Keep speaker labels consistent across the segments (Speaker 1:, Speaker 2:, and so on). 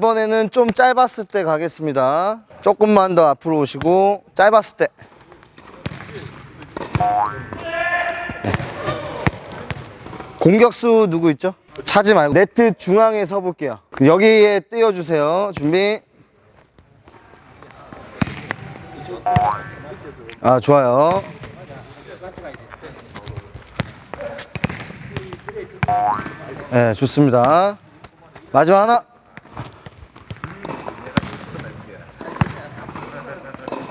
Speaker 1: 이번에는 좀 짧았을 때 가겠습니다. 조금만 더 앞으로 오시고 짧았을 때. 네. 공격수 누구 있죠? 차지 말고 네트 중앙에 서 볼게요. 여기에 띄워주세요. 준비. 아 좋아요. 네 좋습니다. 마지막 하나.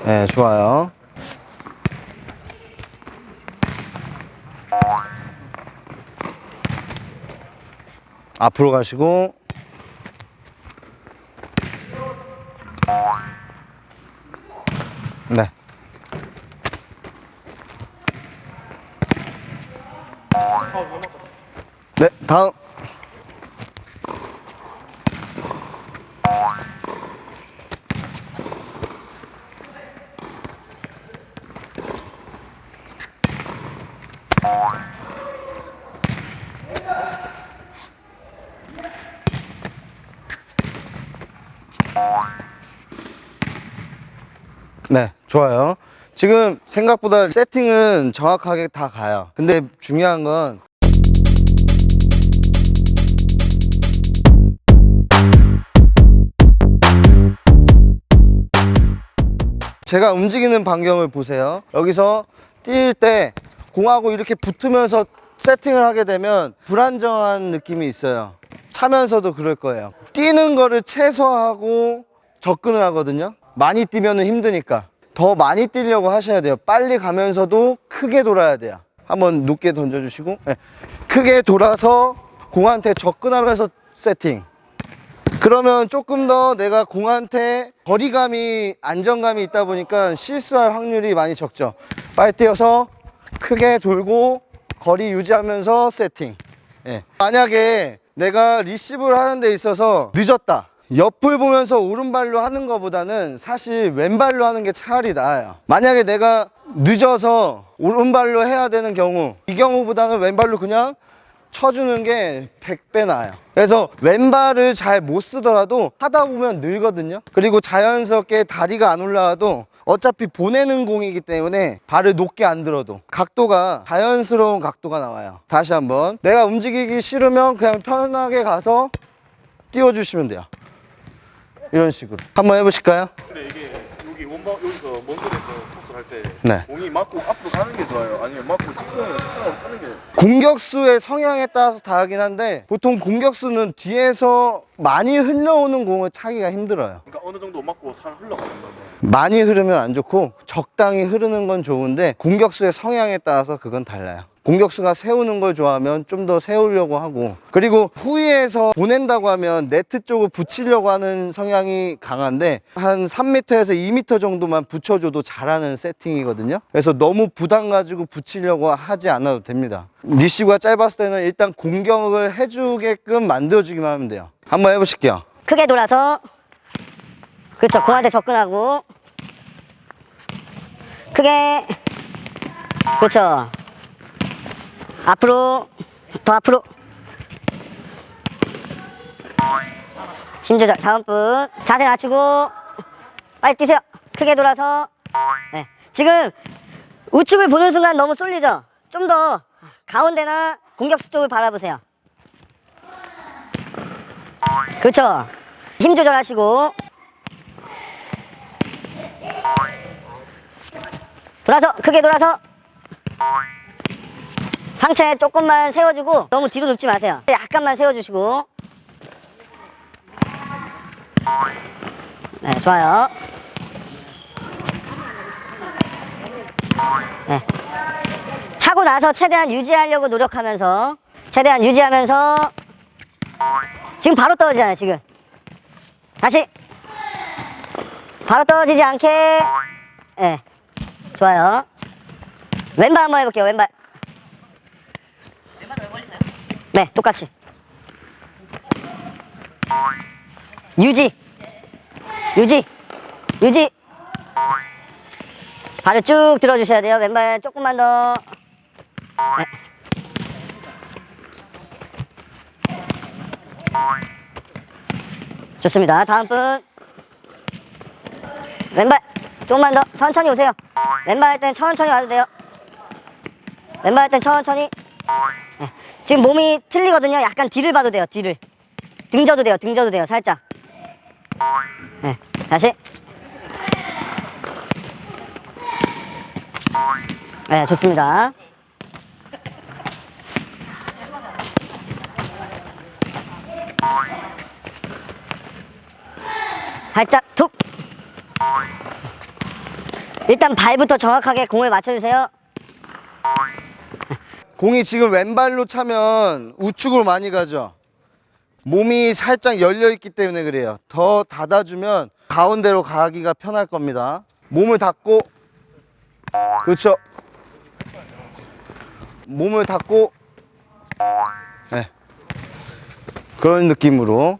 Speaker 1: 네 좋아요. 앞으로 가시고 네. 네, 다음. 네, 좋아요. 지금 생각보다 세팅은 정확하게 다 가요. 근데 중요한 건 제가 움직이는 반경을 보세요. 여기서 뛸 때 공하고 이렇게 붙으면서 세팅을 하게 되면 불안정한 느낌이 있어요. 차면서도 그럴 거예요. 뛰는 거를 최소화하고 접근을 하거든요. 많이 뛰면 힘드니까. 더 많이 뛰려고 하셔야 돼요. 빨리 가면서도 크게 돌아야 돼요. 한번 높게 던져주시고. 네. 크게 돌아서 공한테 접근하면서 세팅. 그러면 조금 더 내가 공한테 거리감이 안정감이 있다 보니까 실수할 확률이 많이 적죠. 빨리 뛰어서 크게 돌고 거리 유지하면서 세팅. 예. 만약에 내가 리시브를 하는 데 있어서 늦었다. 옆을 보면서 오른발로 하는 것보다는 사실 왼발로 하는 게 차라리 나아요. 만약에 내가 늦어서 오른발로 해야 되는 경우, 이 경우보다는 왼발로 그냥 쳐주는 게 100배 나아요. 그래서 왼발을 잘 못 쓰더라도 하다 보면 늘거든요. 그리고 자연스럽게 다리가 안 올라와도 어차피 보내는 공이기 때문에 발을 높게 안 들어도 각도가 자연스러운 각도가 나와요. 다시 한번. 내가 움직이기 싫으면 그냥 편하게 가서 띄워주시면 돼요. 이런 식으로. 한번 해보실까요?
Speaker 2: 근데 이게 여기 원바 여기서 먼 거리에서 토스 할때
Speaker 1: 네.
Speaker 2: 공이 맞고 앞으로 가는 게 좋아요. 아니면 맞고 직선으로 직선으로 타는 게
Speaker 1: 공격수의 성향에 따라서 다르긴 한데 보통 공격수는 뒤에서 많이 흘러오는 공을 차기가 힘들어요.
Speaker 2: 그러니까 어느 정도 맞고 살 흘러가는 거죠.
Speaker 1: 많이 흐르면 안 좋고 적당히 흐르는 건 좋은데 공격수의 성향에 따라서 그건 달라요. 공격수가 세우는 걸 좋아하면 좀 더 세우려고 하고 그리고 후위에서 보낸다고 하면 네트 쪽을 붙이려고 하는 성향이 강한데 한 3m에서 2m 정도만 붙여줘도 잘하는 세팅이거든요. 그래서 너무 부담 가지고 붙이려고 하지 않아도 됩니다. 리시브가 짧았을 때는 일단 공격을 해주게끔 만들어주기만 하면 돼요. 한번 해보실게요.
Speaker 3: 크게 돌아서 그렇죠 공한테 접근하고 크게 그렇죠 앞으로 더 앞으로. 힘 조절 다음 분. 자세 낮추고 빨리 뛰세요. 크게 돌아서. 네. 지금 우측을 보는 순간 너무 쏠리죠? 좀 더 가운데나 공격수 쪽을 바라보세요. 그렇죠. 힘 조절하시고. 돌아서 크게 돌아서 상체 조금만 세워주고 너무 뒤로 눕지 마세요. 약간만 세워주시고 네 좋아요. 네. 차고 나서 최대한 유지하려고 노력하면서 최대한 유지하면서 지금 바로 떨어지잖아요, 지금. 다시. 바로 떨어지지 않게. 예. 네. 좋아요. 왼발 한번 해볼게요, 왼발. 네, 똑같이. 유지. 유지. 유지. 발을 쭉 들어주셔야 돼요. 왼발 조금만 더. 네. 좋습니다. 다음 분. 왼발 조금만 더 천천히 오세요. 왼발 할 땐 천천히 와도 돼요. 왼발 할 땐 천천히. 네. 지금 몸이 틀리거든요. 약간 뒤를 봐도 돼요. 뒤를. 등져도 돼요. 등져도 돼요. 살짝. 네. 다시. 네, 좋습니다. 살짝 툭. 일단 발부터 정확하게 공을 맞춰주세요.
Speaker 1: 공이 지금 왼발로 차면 우측으로 많이 가죠. 몸이 살짝 열려 있기 때문에 그래요. 더 닫아주면 가운데로 가기가 편할 겁니다. 몸을 닫고, 그렇죠. 몸을 닫고, 네. 그런 느낌으로